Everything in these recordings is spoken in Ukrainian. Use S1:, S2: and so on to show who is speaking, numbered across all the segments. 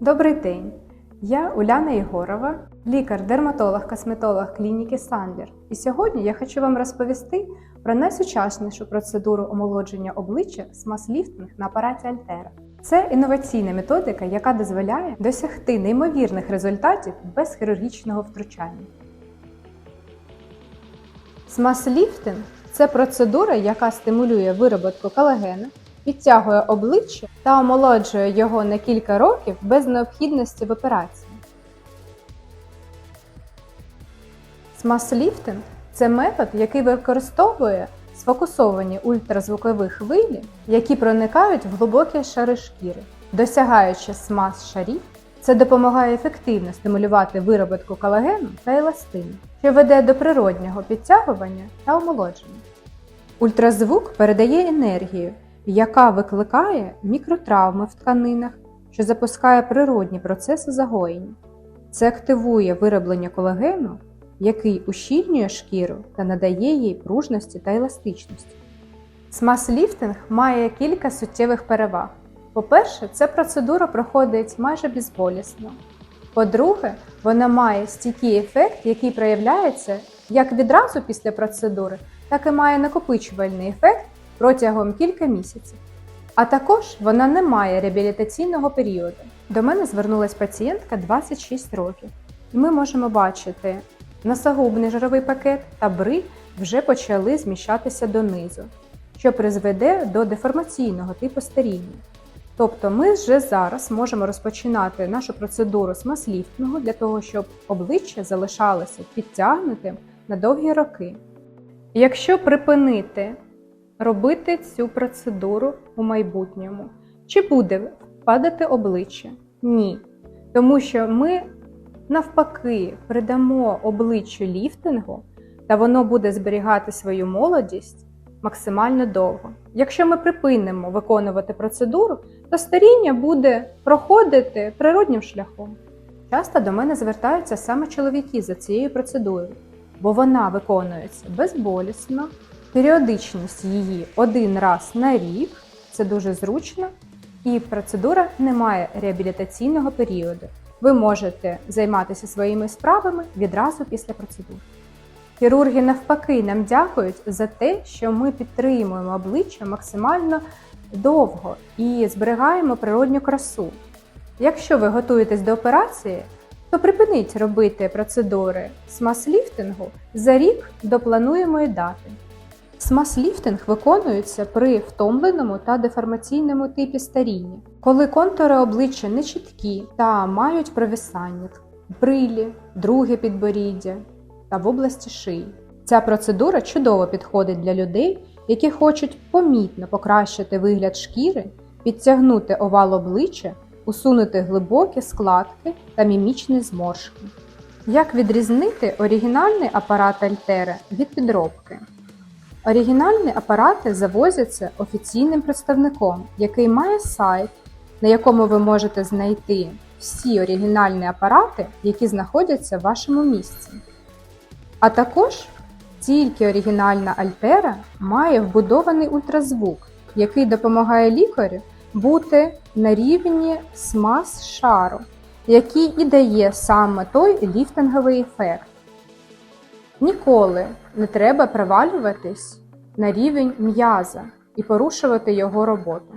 S1: Добрий день! Я Уляна Єгорова, лікар-дерматолог, косметолог клініки Сандлер. І сьогодні я хочу вам розповісти про найсучаснішу процедуру омолодження обличчя смаз-ліфтинг на апараті Альтера. Це інноваційна методика, яка дозволяє досягти неймовірних результатів без хірургічного втручання. Смаз-ліфтинг – це процедура, яка стимулює вироботку колагену, підтягує обличчя та омолоджує його на кілька років без необхідності в операції. Смаз-ліфтинг – це метод, який використовує сфокусовані ультразвукові хвилі, які проникають в глибокі шари шкіри. Досягаючи смаз шарів, це допомагає ефективно стимулювати вироботку колагену та еластину, що веде до природнього підтягування та омолодження. Ультразвук передає енергію, яка викликає мікротравми в тканинах, що запускає природні процеси загоєння. Це активує вироблення колагену, який ущільнює шкіру та надає їй пружності та еластичності. Смаз-ліфтинг має кілька суттєвих переваг. По-перше, ця процедура проходить майже безболісно. По-друге, вона має стійкий ефект, який проявляється як відразу після процедури, так і має накопичувальний ефект протягом кілька місяців. А також вона не має реабілітаційного періоду. До мене звернулась пацієнтка 26 років, і ми можемо бачити, носогубний жировий пакет та бриль вже почали зміщатися донизу, що призведе до деформаційного типу старіння. Тобто ми вже зараз можемо розпочинати нашу процедуру смаз-ліфтингу для того, щоб обличчя залишалося підтягнутим на довгі роки. Якщо припинити робити цю процедуру у майбутньому, чи буде впадати обличчя? Ні. Тому що ми навпаки придамо обличчю ліфтингу, та воно буде зберігати свою молодість максимально довго. Якщо ми припинимо виконувати процедуру, то старіння буде проходити природнім шляхом. Часто до мене звертаються саме чоловіки за цією процедурою, бо вона виконується безболісно, періодичність її один раз на рік, це дуже зручно, і процедура не має реабілітаційного періоду. Ви можете займатися своїми справами відразу після процедури. Хірурги навпаки нам дякують за те, що ми підтримуємо обличчя максимально довго і зберігаємо природню красу. Якщо ви готуєтесь до операції, то припиніть робити процедури смаз-ліфтингу за рік до плануємої дати. Смаз-ліфтинг виконується при втомленому та деформаційному типі старіння, коли контури обличчя не чіткі та мають провисання, брилі, друге підборіддя та в області шиї. Ця процедура чудово підходить для людей, які хочуть помітно покращити вигляд шкіри, підтягнути овал обличчя, усунути глибокі складки та мімічні зморшки. Як відрізнити оригінальний апарат Альтера від підробки? Оригінальні апарати завозяться офіційним представником, який має сайт, на якому ви можете знайти всі оригінальні апарати, які знаходяться в вашому місці. А також тільки оригінальна Альтера має вбудований ультразвук, який допомагає лікарю бути на рівні смаз шару, який і дає саме той ліфтинговий ефект. Ніколи не треба провалюватись на рівень м'яза і порушувати його роботу.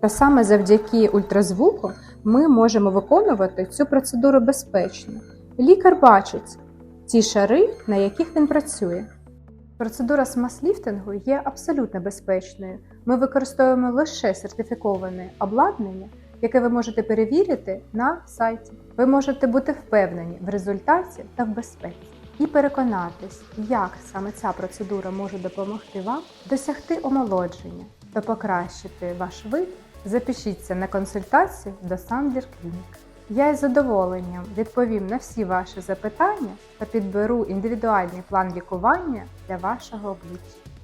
S1: Та саме завдяки ультразвуку ми можемо виконувати цю процедуру безпечно. Лікар бачить ті шари, на яких він працює. Процедура смаз-ліфтингу є абсолютно безпечною. Ми використовуємо лише сертифіковане обладнання, яке ви можете перевірити на сайті. Ви можете бути впевнені в результаті та в безпеці і переконатись, як саме ця процедура може допомогти вам досягти омолодження та покращити ваш вид. Запишіться на консультацію до Sandler Clinic. Я із задоволенням відповім на всі ваші запитання та підберу індивідуальний план лікування для вашого обличчя.